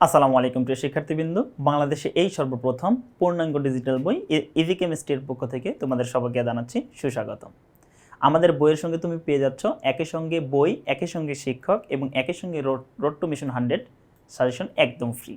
আসসালামু আলাইকুম প্রিয় শিক্ষার্থীবৃন্দ। বাংলাদেশে এই সর্বপ্রথম পূর্ণাঙ্গ ডিজিটাল বই ইজি কেমিস্ট্রির পক্ষ থেকে তোমাদের সবাইকে জানাচ্ছি সুস্বাগত আমাদের বইয়ের সঙ্গে তুমি পেয়ে যাচ্ছ একই সঙ্গে বই একই সঙ্গে শিক্ষক এবং একই সঙ্গে road road to mission hundred suggestion একদম ফ্রি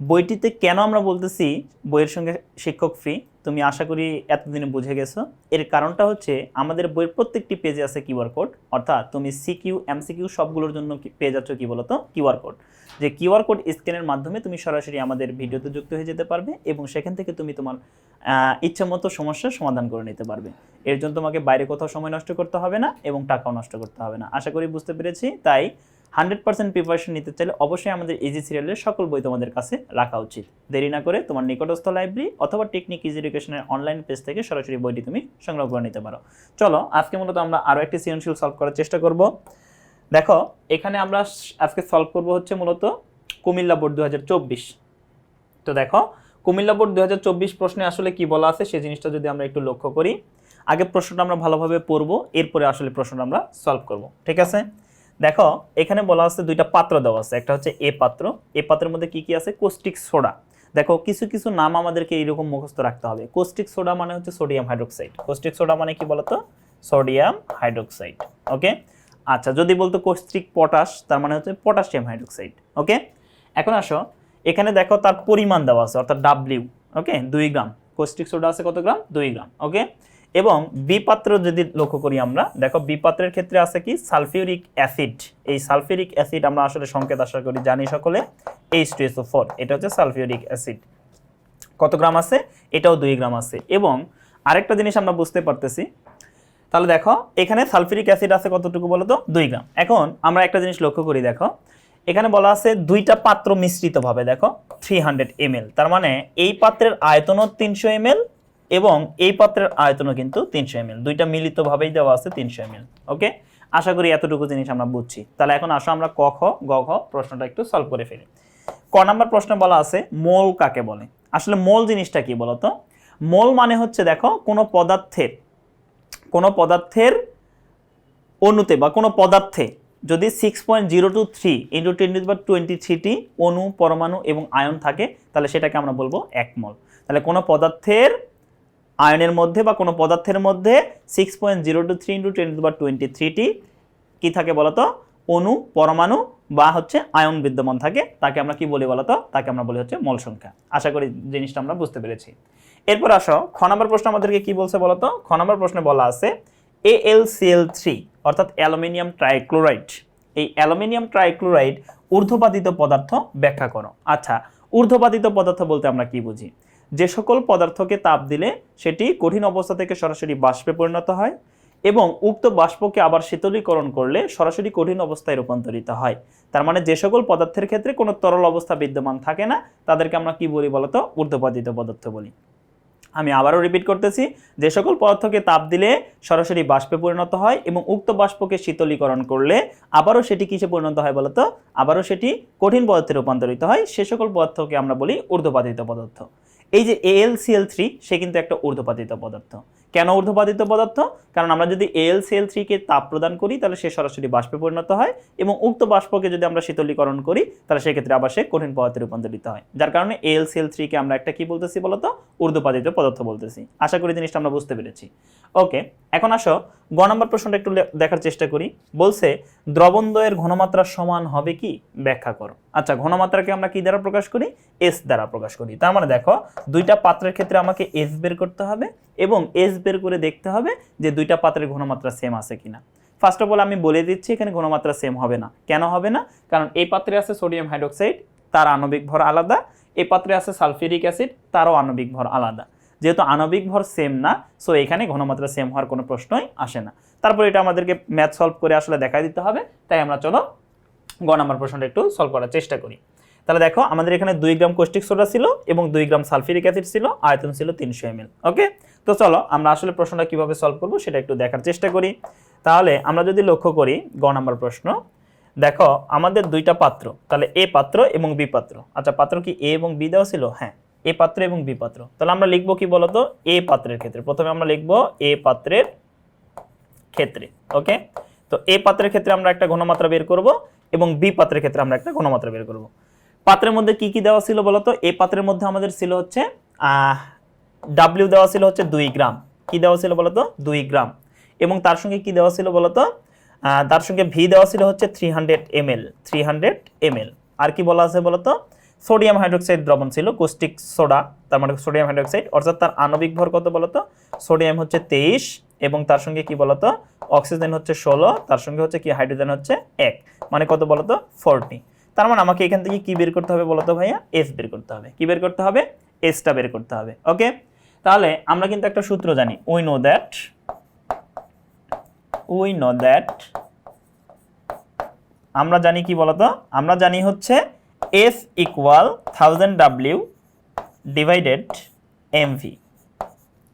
বইটিতে কেন আমরা বলতেছি বইয়ের সঙ্গে শিক্ষক ফ্রি তুমি আশা করি এতদিনে বুঝে গেছো। এর কারণটা হচ্ছে আমাদের বইয়ের প্রত্যেকটি পেজে আছে কিউআর কোড। অর্থাৎ তুমি সিকিউ এমসিকিউ সবগুলোর জন্য পেয়ে যাচ্ছ কি বলতো? QR code. যে কিউআর কোড স্ক্যানের মাধ্যমে তুমি সরাসরি আমাদের ভিডিওতে যুক্ত হয়ে যেতে পারবে এবং সেখান থেকে তুমি তোমার ইচ্ছা মতো সমস্যার সমাধান করে নিতে পারবে। এর জন্য তোমাকে বাইরে কোথাও সময় নষ্ট করতে হবে না এবং টাকাও নষ্ট করতে হবে না। আশা করি বুঝতে পেরেছি। তাই হান্ড্রেড পার্সেন্ট প্রিপারেশন নিতে চাইলে অবশ্যই আমাদের ইজি সিরিয়ালের সকল বই তোমাদের কাছে রাখা উচিত। দেরি না করে তোমার নিকটস্থ লাইব্রেরি অথবা টেকনিক ইজি এডুকেশনের অনলাইন পেজ থেকে সরাসরি বইটি তুমি সংগ্রহ করে নিতে পারো। চলো, আজকে মূলত আমরা আরও একটি সৃজনশীল সলভ করার চেষ্টা করব। দেখো, এখানে আমরা আজকে সলভ করব হচ্ছে মূলত কুমিল্লা বোর্ড দু হাজার চব্বিশ। তো দেখো, কুমিল্লা বোর্ড দু হাজার চব্বিশ প্রশ্নে আসলে কি বলা আছে সেই জিনিসটা যদি আমরা একটু লক্ষ্য করি, আগে প্রশ্নটা আমরা ভালোভাবে পড়ব, এরপরে আসলে প্রশ্নটা আমরা সলভ করব। ঠিক আছে? দেখো, এখানে বলা আছে দুইটা পাত্র দেওয়া আছে। একটা হচ্ছে এ পাত্র। এ পাত্রের মধ্যে কি কি আছে? Caustic soda. দেখো, কিছু কিছু নাম আমাদেরকে এইরকম মুখস্থ রাখতে হবে। কোস্টিক সোডা মানে হচ্ছে সোডিয়াম হাইড্রোক্সাইড। কোস্টিক সোডা মানে কি বলতো? Sodium hydroxide. ওকে? আচ্ছা যদি বলতো কোস্টিক পটাশ, তার মানে হচ্ছে পটাশিয়াম হাইড্রোক্সাইড। ওকে? এখন আসো, এখানে দেখো তার পরিমাণ দেওয়া আছে, অর্থাৎ ডাব্লিউ ওকে? দুই গ্রাম। কোস্টিক সোডা আছে কত গ্রাম? দুই গ্রাম। ওকে? এবং বিপাত্র যদি লক্ষ্য করি আমরা, দেখো বিপাত্রের ক্ষেত্রে আছে কি? Sulphuric acid. এই সালফিউরিক অ্যাসিড আমরা আসলে সংকেত আশা করি, জানি সকলে। এইচ টু এসও ফোর এটা হচ্ছে সালফিউরিক অ্যাসিড। কত গ্রাম আছে? এটাও দুই গ্রাম আছে। এবং আরেকটা জিনিস আমরা বুঝতে পারতেছি, তাহলে দেখো, এখানে সালফিউরিক অ্যাসিড আছে কতটুকু বলো তো? দুই গ্রাম। এখন আমরা একটা জিনিস লক্ষ্য করি, দেখো, এখানে বলা আছে দুইটা পাত্র মিশ্রিতভাবে, দেখো থ্রি হান্ড্রেড এমএল তার মানে এই পাত্রের আয়তনও তিনশো এমএল এবং এই পাত্রের আয়তনও কিন্তু তিনশো এমএল। দুইটা মিলিতভাবেই দেওয়া আছে তিনশো এমএল, ওকে? আশা করি এতটুকু জিনিস আমরা বুঝছি। তাহলে এখন আসো আমরা ক, খ, গ, ঘ প্রশ্নটা একটু সলভ করে ফেলি। ক নাম্বার প্রশ্ন বলা আছে, মোল কাকে বলে? আসলে মোল জিনিসটা কি বলতো? মোল মানে হচ্ছে, দেখো, কোনো পদার্থের কোনো পদার্থের অণুতে বা কোনো পদার্থে যদি six point zero two three into ten বা টোয়েন্টি থ্রিটি অণু, পরমাণু এবং আয়ন থাকে, তাহলে সেটাকে আমরা বলব এক মল। তাহলে কোনো পদার্থের আয়নের মধ্যে বা কোনো পদার্থের মধ্যে six point zero two three into ten বা টোয়েন্টি থ্রিটি কী থাকে বলতো? অণু, পরমাণু বা হচ্ছে আয়ন বিদ্যমান থাকে। তাকে আমরা কি বলি বলতো? তাকে আমরা বলি হচ্ছে মল সংখ্যা। আশা করি জিনিসটা আমরা বুঝতে পেরেছি। এরপর আসো, খ নম্বর প্রশ্ন আমাদেরকে কি বলছে বলতো? খ নম্বর প্রশ্নে বলা আছে এএলসিএল থ্রি অর্থাৎ অ্যালুমিনিয়াম ট্রাইক্লোরাইড। এই অ্যালুমিনিয়াম ট্রাইক্লোরাইড ঊর্ধ্বপাতিত পদার্থ ব্যাখ্যা করো। আচ্ছা ঊর্ধ্বপাতিত পদার্থ বলতে আমরা কি বুঝি? যে সকল পদার্থকে তাপ দিলে সেটি কঠিন অবস্থা থেকে সরাসরি বাষ্পে পরিণত হয় এবং উক্ত বাষ্পকে আবার শীতলীকরণ করলে সরাসরি কঠিন অবস্থায় রূপান্তরিত হয়। তার মানে যে সকল পদার্থের ক্ষেত্রে কোনো তরল অবস্থা বিদ্যমান থাকে না, তাদেরকে আমরা কি বলি বলতো? ঊর্ধ্বপাতিত পদার্থ বলি। আমি আবারও রিপিট করতেছি, যে সকল পদার্থকে তাপ দিলে সরাসরি বাষ্পে পরিণত হয় এবং উক্ত বাষ্পকে শীতলীকরণ করলে আবারও সেটি কিসে পরিণত হয় বলতো? আবারও সেটি কঠিন পদার্থে রূপান্তরিত হয়। সে সকল পদার্থকে আমরা বলি ঊর্ধ্বপাতিত পদার্থ। এই যে এএলসিএল থ্রি সে কিন্তু একটা ঊর্ধ্বপাতিত পদার্থ। কেন ঊর্ধ্বপাতিত পদার্থ? কারণ আমরা যদি এএলসিএল থ্রিকে তাপ প্রদান করি, তাহলে সে সরাসরি বাষ্পে পরিণত হয় এবং উক্ত বাষ্পকে যদি আমরা শীতলীকরণ করি, তাহলে সেক্ষেত্রে আবার সে কঠিন পদার্থে রূপান্তরিত হয়। যার কারণে এএলসিএল থ্রিকে আমরা একটা কি বলতেছি বলতো? ঊর্ধ্বপাতিত পদার্থ বলতেছি। আশা করি জিনিসটা আমরা বুঝতে পেরেছি। ওকে এখন আসো, গ নম্বর প্রশ্নটা একটু দেখার চেষ্টা করি। বলছে, দ্রবণদ্বয়ের ঘনমাত্রা সমান হবে কি? ব্যাখ্যা করো। আচ্ছা ঘনমাত্রাকে আমরা কি দ্বারা প্রকাশ করি? এস দ্বারা প্রকাশ করি। তার মানে দেখো, দুইটা পাত্রের ক্ষেত্রে আমাকে এস বের করতে হবে এবং এস বের করে দেখতে হবে যে দুইটা পাত্রের ঘনমাত্রা সেম আছে কিনা। ফার্স্ট অফ অল আমি বলে দিচ্ছি এখানে ঘনমাত্রা সেম হবে না। কেন হবে না? কারণ এই পাত্রে আছে সোডিয়াম হাইড্রোক্সাইড তার আণবিক ভর আলাদা। এই পাত্রে আছে সালফিউরিক অ্যাসিড তারও আণবিক ভর আলাদা। যেহেতু আণবিক ভর সেম না সো এখানে ঘনমাত্রা সেম হওয়ার কোনো প্রশ্নই আসে না। তারপর এটা আমাদেরকে ম্যাথ সলভ করে আসলে দেখা দিতে হবে। তাই আমরা চলো গ নাম্বার প্রশ্নটা একটু সলভ করার চেষ্টা করি। তাহলে দেখো আমাদের এখানে দুই গ্রাম কোষ্টিক সোডা ছিল এবং দুই গ্রাম সালফিউরিক অ্যাসিড ছিল, আয়তন ছিল তিনশো এমএল ওকে তো চলো আমরা আসলে প্রশ্নটা কীভাবে সলভ করব সেটা একটু দেখার চেষ্টা করি। তাহলে আমরা যদি লক্ষ্য করি গ নাম্বার প্রশ্ন, দেখো আমাদের দুইটা পাত্র, তাহলে এ পাত্র এবং বি পাত্র। আচ্ছা পাত্র কি এ এবং বি দেওয়া ছিল? হ্যাঁ এ পাত্র এবং বি পাত্র। তাহলে আমরা লিখব কি বলতো? এ পাত্রের ক্ষেত্রে। প্রথমে আমরা লিখব এ পাত্রের ক্ষেত্রে ওকে তো এ পাত্রের ক্ষেত্রে আমরা একটা ঘনমাত্রা বের করব এবং বি পাত্রের ক্ষেত্রে আমরা একটা ঘনমাত্রা বের করব। পাত্রের মধ্যে কি কি দেওয়া ছিল বলতো? এই পাত্রের মধ্যে আমাদের ছিল হচ্ছে ডাব্লিউ দেওয়া ছিল হচ্ছে দুই গ্রাম। কি দেওয়া ছিল বলতো? দুই গ্রাম। এবং তার সঙ্গে কি দেওয়া ছিল বলতো? তার সঙ্গে ভি দেওয়া ছিল হচ্ছে three hundred M L three hundred M L আর কি বলা আছে বলতো? সোডিয়াম হাইড্রোক্সাইড দ্রবণ ছিল কোস্টিক সোডা তার মানে সোডিয়াম হাইড্রোক্সাইড অর্থাৎ তার আণবিক ভর কত বলতো? সোডিয়াম হচ্ছে তেইশ, এবং তার সঙ্গে কি বলতো? অক্সিজেন হচ্ছে ষোলো, তার সঙ্গে হচ্ছে কি? হাইড্রোজেন হচ্ছে এক। মানে কত বলতো? ফোরটি তার মানে আমাকে এখান থেকে কি বের করতে হবে বলতো ভাইয়া? এস বের করতে হবে। কি বের করতে হবে? এসটা বের করতে হবে ওকে তাহলে আমরা কিন্তু একটা সূত্র জানি। We know that we know that আমরা জানি কি বলতো আমরা জানি হচ্ছে S equal thousand W divided MV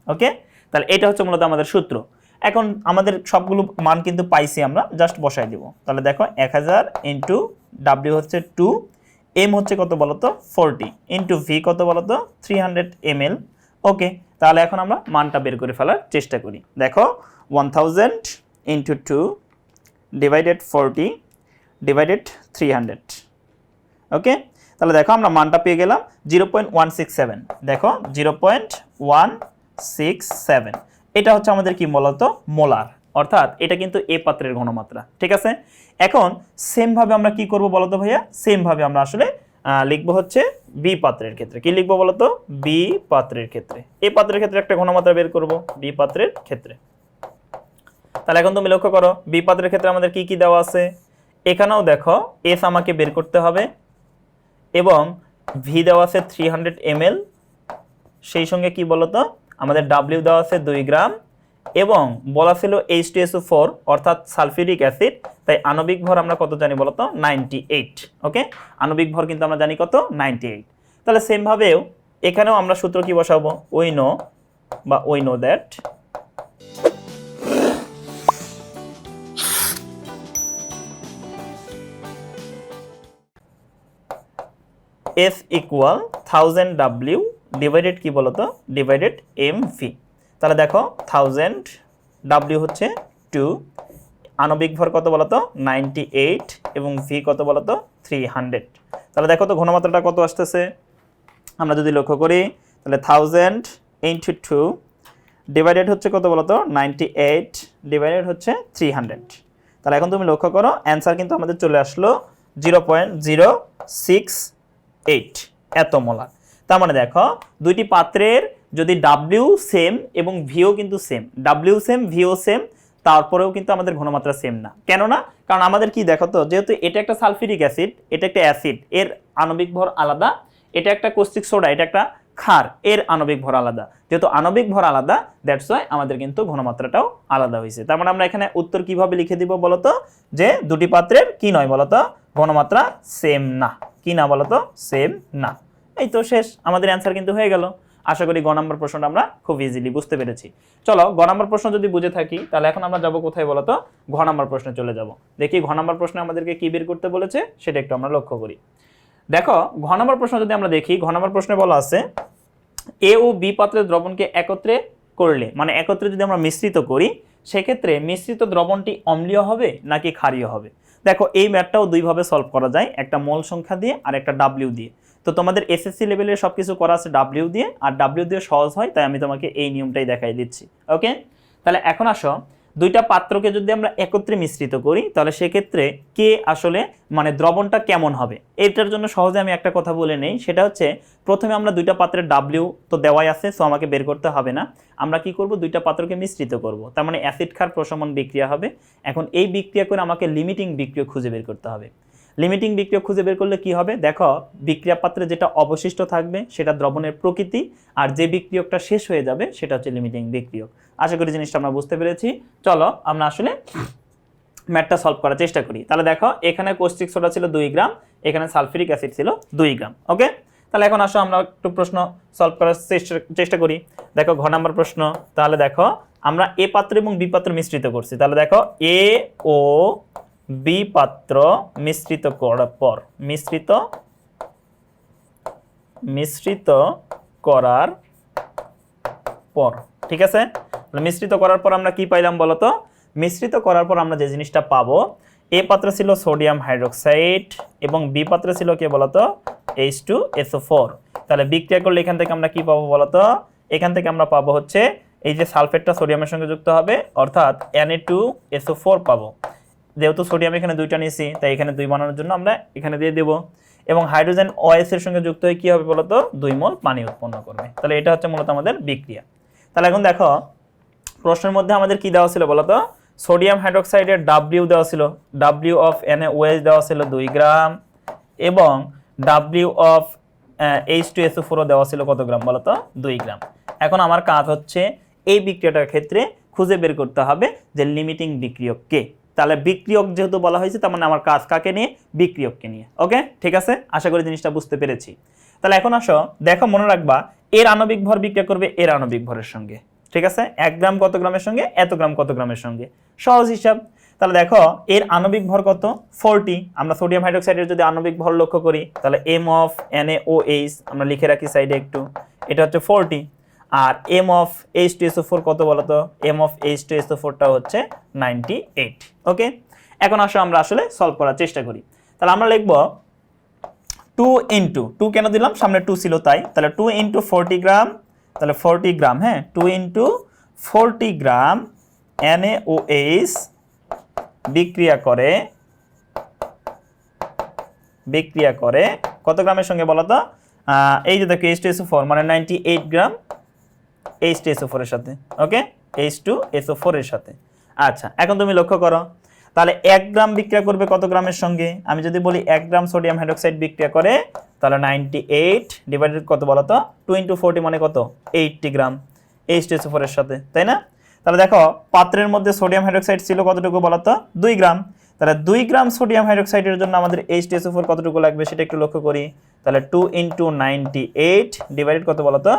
okay তাহলে এটা হচ্ছে মূলত আমাদের সূত্র। এখন আমাদের সবগুলো মান কিন্তু পাইছি আমরা জাস্ট বসাই দিব। তাহলে দেখো, এক হাজার ইন্টু ডাব্লিউ হচ্ছে টু এম হচ্ছে কত বলতো? ফোরটি ইন্টু ভি কত বলতো? Three hundred M L okay তাহলে এখন আমরা মানটা বের করে ফেলার চেষ্টা করি। দেখো one thousand into two divided forty divided three hundred okay তাহলে দেখো আমরা মানটা পেয়ে গেলাম zero point one six seven দেখো zero point one six seven এটা হচ্ছে আমাদের কি মূলত মোলার। অর্থাৎ এটা কিন্তু এ পাত্রের ঘনমাত্রা, ঠিক আছে? এখন সেমভাবে আমরা কি করব বলতো ভাইয়া? সেমভাবে আমরা আসলে লিখব হচ্ছে বি পাত্রের ক্ষেত্রে। কি লিখব বলতো? বি পাত্রের ক্ষেত্রে। এ পাত্রের ক্ষেত্রে একটা ঘনমাত্রা বের করব বি পাত্রের ক্ষেত্রে। তাহলে এখন তুমি লক্ষ্য করো বি পাত্রের ক্ষেত্রে আমাদের কি কি দেওয়া আছে? এখানেও দেখো এস আমাকে বের করতে হবে এবং ভি দেওয়া আছে থ্রি হান্ড্রেড সেই সঙ্গে কি বলতো? আমাদের ডাব্লিউ দেওয়া আছে দুই গ্রাম এবং বলা ছিল এইচ টু ফোর অর্থাৎ সালফিউরিক অ্যাসিড। তাই আণবিক ভর আমরা কত জানি বলতো নাইনটি এইট ওকে আণবিক ভর কিন্তু আমরা জানি কত? নাইনটি এইট তাহলে সেমভাবেও এখানেও আমরা সূত্র কি বসাবো? ওই নো বা we know that F equal thousand W divided কি বলতো ডিভাইডেড এম ভি তাহলে দেখো থাউজেন্ড ডাব্লিউ হচ্ছে টু আণবিক ভর কত বলতো? নাইনটি এইট এবং ভি কত বলতো? থ্রি হান্ড্রেড তাহলে দেখো তো ঘনমাত্রাটা কত আসতেছে? আমরা যদি লক্ষ্য করি, তাহলে থাউজেন্ড ইন্টু টু ডিভাইডেড হচ্ছে কত বলতো? নাইনটি এইট ডিভাইডেড হচ্ছে থ্রি হান্ড্রেড তাহলে এখন তুমি লক্ষ্য করো অ্যান্সার কিন্তু আমাদের চলে আসলো zero point zero six eight এত মোলার তার মানে দেখো, দুইটি পাত্রের যদি ডাব্লিউ সেম এবং ভিও কিন্তু same W same V O same তারপরেও কিন্তু আমাদের ঘনমাত্রা সেম না। কেননা? কারণ আমাদের কি দেখো তো, যেহেতু এটা একটা সালফিরিক অ্যাসিড, এটা একটা অ্যাসিড, এর আণবিক ভর আলাদা, এটা একটা কোস্টিক সোডা এটা একটা ক্ষার, এর আণবিক ভর আলাদা। যেহেতু আণবিক ভর আলাদা দ্যাটস ওয়াই আমাদের কিন্তু ঘনমাত্রাটাও আলাদা হয়েছে। তার মানে আমরা এখানে উত্তর কীভাবে লিখে দিব বলতো? যে দুটি পাত্রের কি নয় বলতো? ঘনমাত্রা সেম না। কি না বলতো? সেম না। এই তো শেষ। আমাদের অ্যান্সার কিন্তু হয়ে গেল। আশা করি গ নম্বর প্রশ্নটা আমরা খুব ইজিলি বুঝতে পেরেছি। চলো, গ নম্বর প্রশ্ন যদি বুঝে থাকি, তাহলে এখন আমরা যাব কোথায় বলতো ঘ নম্বর প্রশ্নে চলে যাব। দেখি ঘ নম্বর প্রশ্নে আমাদেরকে কি বের করতে বলেছে, সেটা একটু আমরা লক্ষ্য করি। দেখো, ঘ নম্বর প্রশ্ন যদি আমরা দেখি, ঘ নম্বর প্রশ্নে বলা আছে, এ ও বি পাত্রের দ্রবণকে একত্রে করলে? মানে একত্রে যদি আমরা মিশ্রিত করি, সেক্ষেত্রে মিশ্রিত দ্রবণটি অম্লীয় হবে নাকি ক্ষারীয় হবে? দেখো, এই ম্যাথটাও দুইভাবে সলভ করা যায়, একটা মোল সংখ্যা দিয়ে আর একটা ডাব্লিউ দিয়ে। তো তোমাদের এসএসসি লেভেলের সব কিছু করা আছে ডাব্লিউ দিয়ে, আর ডাব্লিউ দিয়ে সহজ হয়, তাই আমি তোমাকে এই নিয়মটাই দেখাই দিচ্ছি। ওকে তাহলে এখন আসো, দুইটা পাত্রকে যদি আমরা একত্রে মিশ্রিত করি, তাহলে সেক্ষেত্রে কে আসলে মানে দ্রবণটা কেমন হবে? এটার জন্য সহজে আমি একটা কথা বলে নেই, সেটা হচ্ছে প্রথমে আমরা দুইটা পাত্রের ডাব্লিউ তো দেওয়াই আছে সো আমাকে বের করতে হবে না। আমরা কি করব? দুইটা পাত্রকে মিশ্রিত করব। তার মানে অ্যাসিড ক্ষার প্রশমন বিক্রিয়া হবে। এখন এই বিক্রিয়া করে আমাকে লিমিটিং বিক্রিয়া খুঁজে বের করতে হবে। লিমিটিং বিক্রিয়া খুঁজে বের করলে কি হবে? দেখো বিক্রিয়া পাত্রে যেটা অবশিষ্ট থাকবে, সেটা দ্রবণের প্রকৃতি, আর যে বিক্রিয়কটা শেষ হয়ে যাবে, সেটা হচ্ছে লিমিটিং বিক্রিয়ক। আশা করি জিনিসটা আমরা বুঝতে পেরেছি। চলো, আমরা আসলে ম্যাটটা সলভ করার চেষ্টা করি। তাহলে দেখো, এখানে কোস্টিক সোডা ছিল দুই গ্রাম, এখানে সালফিরিক অ্যাসিড ছিল দুই গ্রাম, ওকে? তাহলে এখন আসো, আমরা একটু প্রশ্ন সলভ করার চেষ্টা করি। দেখো, ঘ নাম্বার প্রশ্ন। তাহলে দেখো, আমরা এ পাত্র এবং বি পাত্র মিশ্রিত করছি। তাহলে দেখো, এ, ও বি পাত্র মিশ্রিত করার পর, মিশ্রিত মিশ্রিত করার পর, ঠিক আছে? মিশ্রিত করার পর আমরা কি পাইলাম বলতো? মিশ্রিত করার পর আমরা যে জিনিসটা পাবো, এ পাত্রে ছিল সোডিয়াম হাইড্রোক্সাইড এবং বি পাত্রে ছিল কি বলতো? এইচ টু এসও ফোর তাহলে বিক্রিয়া করলে এখান থেকে আমরা কি পাবো বলতো? এখান থেকে আমরা পাবো হচ্ছে এই যে সালফেটটা সোডিয়ামের সঙ্গে যুক্ত হবে, অর্থাৎ এনএ টু এসও ফোর পাবো। যেহেতু সোডিয়াম এখানে দুইটা নিয়েছি, তাই এখানে দুই বানানোর জন্য আমরা এখানে দিয়ে দেবো। এবং হাইড্রোজেন এর সঙ্গে যুক্ত হয়ে কি হবে বলতো? দুই মোল পানি উৎপন্ন করবে। তাহলে এটা হচ্ছে মূলত আমাদের বিক্রিয়া। তাহলে এখন দেখো, প্রশ্নের মধ্যে আমাদের কি দেওয়া ছিল বলতো? সোডিয়াম হাইড্রোক্সাইডের ডাব্লিউ দেওয়া ছিল ডাব্লিউ অফ এন ওএস দেওয়া ছিল দুই গ্রাম, এবং W of H two S ফোরও দেওয়া ছিল কত গ্রাম বলতো? দুই গ্রাম। এখন আমার কাজ হচ্ছে এই বিক্রিয়াটার ক্ষেত্রে খুঁজে বের করতে হবে যে লিমিটিং বিক্রিয়ক কে। তাহলে বিক্রিয়ক যেহেতু বলা হয়েছে, তার মানে আমার কাজ কাকে নিয়ে? বিক্রিয়ককে নিয়ে। ওকে? ঠিক আছে? আশা করি জিনিসটা বুঝতে পেরেছি। তাহলে এখন আসো, দেখো, মনে রাখবা, এর আণবিক ভর বিক্রিয়া করবে এর আণবিক ভরের সঙ্গে। ঠিক আছে? এক গ্রাম কত গ্রামের সঙ্গে? এত গ্রাম কত গ্রামের সঙ্গে? সহজ হিসাব। তাহলে দেখো, এর আণবিক ভর কত? ফোরটি। আমরা সোডিয়াম হাইড্রোক্সাইডের যদি আণবিক ভর লক্ষ্য করি, তাহলে M of N A O H, আমরা লিখে রাখি সাইডে একটু, এটা হচ্ছে forty. R M of H two S O four কত বলতো? M of H two S O ফোরটা হচ্ছে নাইনটি এইট ওকে এখন আসো আমরা আসলে সলভ করার চেষ্টা করি। তাহলে আমরা লিখব টু ইন্টু টু কেন দিলাম? সামনে টু ছিল তাই। তাহলে টু ইন্টু ফোরটি গ্রাম তাহলে ফোরটি গ্রাম হ্যাঁ? Two into forty gram N O H বিক্রিয়া করে বিক্রিয়া করে কত গ্রামের সঙ্গে বলো তো এই যে দেখো H two S O four মানে ninety eight gram H two S O ফোরের সাথে ওকে এইচ টু এসও ফোরের সাথে। আচ্ছা এখন তুমি লক্ষ্য করো, তাহলে এক গ্রাম বিক্রিয়া করবে কত গ্রামের সঙ্গে? আমি যদি বলি এক গ্রাম সোডিয়াম হাইড্রোক্সাইড বিক্রিয়া করে, তাহলে নাইনটি এইট ডিভাইডেড কত বলো তো? টু ইন্টু ফোরটি মানে কত? Eighty gram H two S O ফোরের সাথে, তাই না? তাহলে দেখো, পাত্রের মধ্যে সোডিয়াম হাইড্রোক্সাইড ছিল কতটুকু বলো তো? দুই গ্রাম। তাহলে দুই গ্রাম সোডিয়াম হাইড্রোক্সাইডের জন্য আমাদের এইচ টু ফোর কতটুকু লাগবে সেটা একটু লক্ষ্য করি। তাহলে two into ninety eight divided কত বলো তো?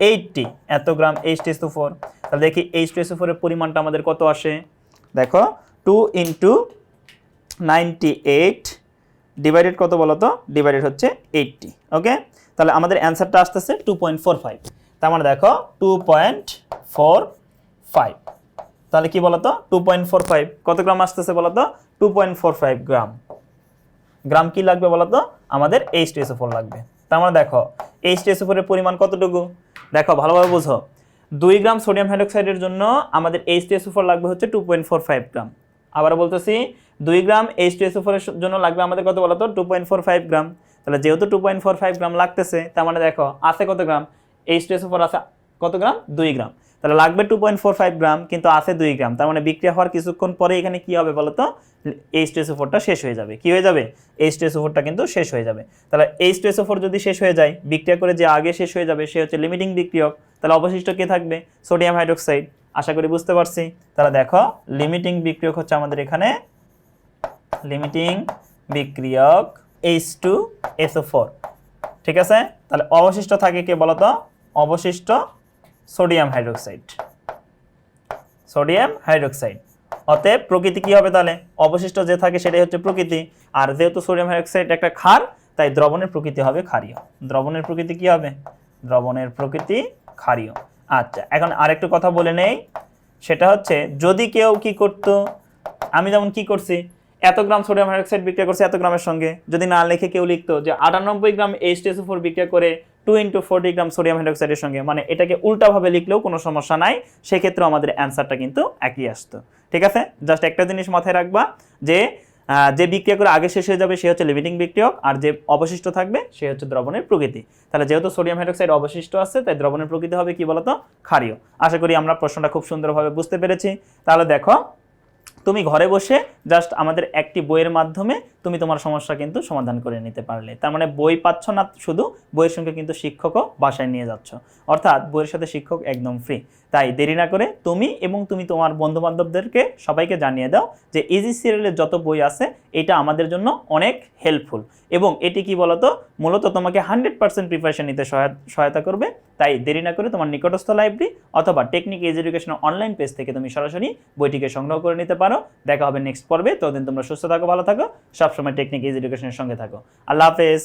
এইটটি, এত gram H two S O four তাহলে দেখি এইচ টু এসও ফোরের পরিমাণটা আমাদের কত আসে? দেখো two into ninety eight divided কত বলো তো ডিভাইডেড হচ্ছে এইটটি ওকে তাহলে আমাদের অ্যান্সারটা আসতেছে টু পয়েন্ট ফোর ফাইভ তার মানে দেখো টু পয়েন্ট ফোর ফাইভ তাহলে কি বলতো? টু পয়েন্ট ফোর ফাইভ কত গ্রাম আসতেছে বলতো? Two point four five gram. Gram কি লাগবে বলতো? আমাদের এইচ টি ফোর লাগবে। তার মানে দেখো এইচ টি ফোরের পরিমাণ কতটুকু? দেখো, ভালোভাবে বোঝো। দুই গ্রাম সোডিয়াম হাইড্রোক্সাইডের জন্য আমাদের এইচ টি ফোর লাগবে হচ্ছে two point four five gram. আবার বলতেছি, দুই গ্রাম এইচ টি ফোরের জন্য লাগবে আমাদের কত বলতো? Two point four five gram. তাহলে যেহেতু two point four five gram লাগতেছে, তার মানে দেখো, আছে কত গ্রাম? এইচ টি ফোর আছে কত গ্রাম? দুই গ্রাম। তাহলে লাগবে two point four five gram, কিন্তু আছে দুই গ্রাম। তার মানে বিক্রিয়া হওয়ার কিছুক্ষণ পরে এখানে কি হবে বলতো? এইচ টু ফোরটা শেষ হয়ে যাবে। কি হয়ে যাবে? এইচ টু ফোরটা কিন্তু শেষ হয়ে যাবে। তাহলে এইচ টু ফোর যদি শেষ হয়ে যায়, বিক্রিয়া করে যে আগে শেষ হয়ে যাবে, সে হচ্ছে লিমিটিং বিক্রিয়ক। তাহলে অবশিষ্ট কে থাকবে? সোডিয়াম হাইড্রোক্সাইড আশা করি বুঝতে পারছি। তাহলে দেখো লিমিটিং বিক্রিয়ক হচ্ছে আমাদের এখানে। লিমিটিং বিক্রিয়ক এইচ টু এসও ফোর ঠিক আছে? তাহলে অবশিষ্ট থাকে কে বলতো? অবশিষ্ট সোডিয়াম হাইড্রোক্সাইড। Sodium hydroxide. অতএব প্রকৃতি কি হবে তাহলে? অবশিষ্ট যে থাকে সেটাই হচ্ছে প্রকৃতি। আর যেহেতু সোডিয়াম হাইড্রোক্সাইড একটা ক্ষার, তাই দ্রবণের প্রকৃতি হবে ক্ষারীয়। দ্রবণের প্রকৃতি কি হবে? দ্রবণের প্রকৃতি ক্ষারীয়। আচ্ছা এখন আরেকটু কথা বলে নেই। সেটা হচ্ছে, যদি কেউ কি করতো? আমি যেমন কি করছি? এত গ্রাম সোডিয়াম হাইড্রোক্সাইড বিক্রিয়া করছে এত গ্রামের সঙ্গে। যদি না লিখে কেউ লিখতো যে আটানব্বই গ্রাম এইচ টেস ফোর বিক্রিয়া করে two into forty gram sodium হাইড্রোক্সাইডের সঙ্গে। মানে এটাকে উল্টাভাবে লিখলেও কোনো সমস্যা নাই সেক্ষেত্রে আমাদের অ্যান্সারটা কিন্তু একই আসতো। ঠিক আছে? জাস্ট একটা জিনিস মাথায় রাখবা যে যে বিক্রিয়া করে আগে শেষ হয়ে যাবে, সে হচ্ছে লিমিটিং বিক্রিয়ক, আর যে অবশিষ্ট থাকবে, সে হচ্ছে দ্রবণের প্রকৃতি। তাহলে যেহেতু সোডিয়াম হাইড্রোক্সাইড অবশিষ্ট আছে, তাই দ্রবণের প্রকৃতি হবে কি বলতো? ক্ষারীয়। আশা করি আমরা প্রশ্নটা খুব সুন্দরভাবে বুঝতে পেরেছি। তাহলে দেখো, তুমি ঘরে বসে জাস্ট আমাদের একটি বইয়ের মাধ্যমে তুমি তোমার সমস্যা কিন্তু সমাধান করে নিতে পারলে। তার মানে বই পাচ্ছ না শুধু, বইয়ের সঙ্গে কিন্তু শিক্ষকও বাসায় নিয়ে যাচ্ছ। অর্থাৎ বইয়ের সাথে শিক্ষক একদম ফ্রি তাই দেরি না করে তুমি এবং তুমি তোমার বন্ধু বান্ধবদেরকে সবাইকে জানিয়ে দাও যে ইজি সিরিয়ালের যত বই আছে, এটা আমাদের জন্য অনেক হেল্পফুল এবং এটি কি বলতো? মূলত তোমাকে হান্ড্রেড পার্সেন্ট প্রিপারেশন নিতে সহায়- সহায়তা করবে। তাই দেরি না করে তোমার নিকটস্থ লাইব্রেরি অথবা টেকনিক এজ অনলাইন পেজ থেকে তুমি সরাসরি বইটিকে সংগ্রহ করে নিতে পারো। দেখা হবে নেক্সট পর্বে। ততদিন তোমরা সুস্থ থাকো, ভালো থাকো। সবসময় টেকনিক ইজ এডুকেশনের সঙ্গে থাকো। আল্লাহ হাফেজ।